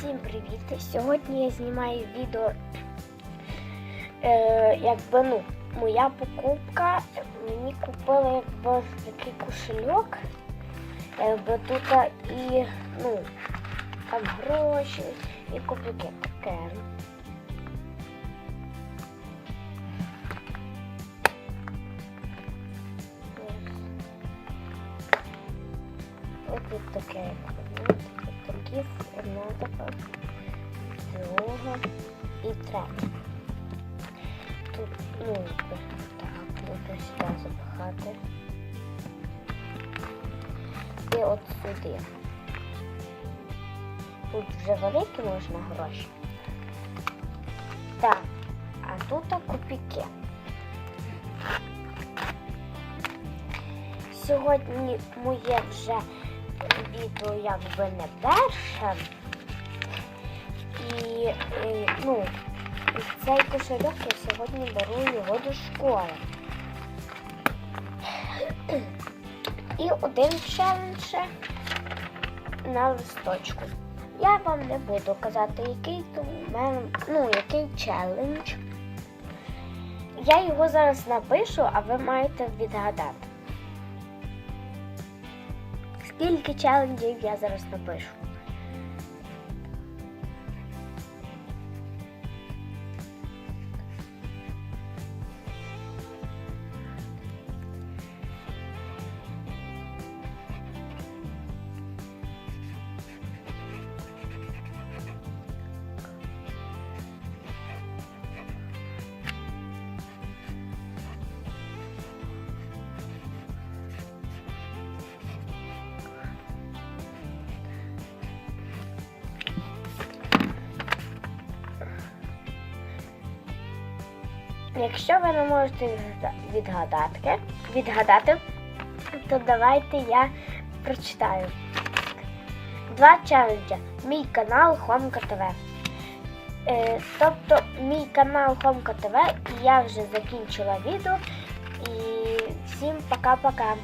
Всім привіт! Сьогодні я знімаю відео, е, якби ну, моя покупка. Мені купили якби такий кошельок. Якби тут і ну, там гроші і копійки таке. Ось тут таке. Такі одна така, і третя. Тут, ну, так, можна сюди запихати. І от сюди. Тут вже великі можна гроші. Так, а тут копійки. Сьогодні моє вже відео якби не перше. І, е, ну, і цей кошельок я сьогодні беру його до школи. І один челендж на листочку. Я вам не буду казати, який то у мене, ну, який челендж. Я його зараз напишу, а ви маєте відгадати. Скільки челенджів я зараз напишу? Якщо ви не можете відгадати, відгадати, то давайте я прочитаю. Два челенджа. Мій канал Хомка ТВ. Е, тобто мій канал Хомка ТВ і я вже закінчила відео. І всім пока-пока.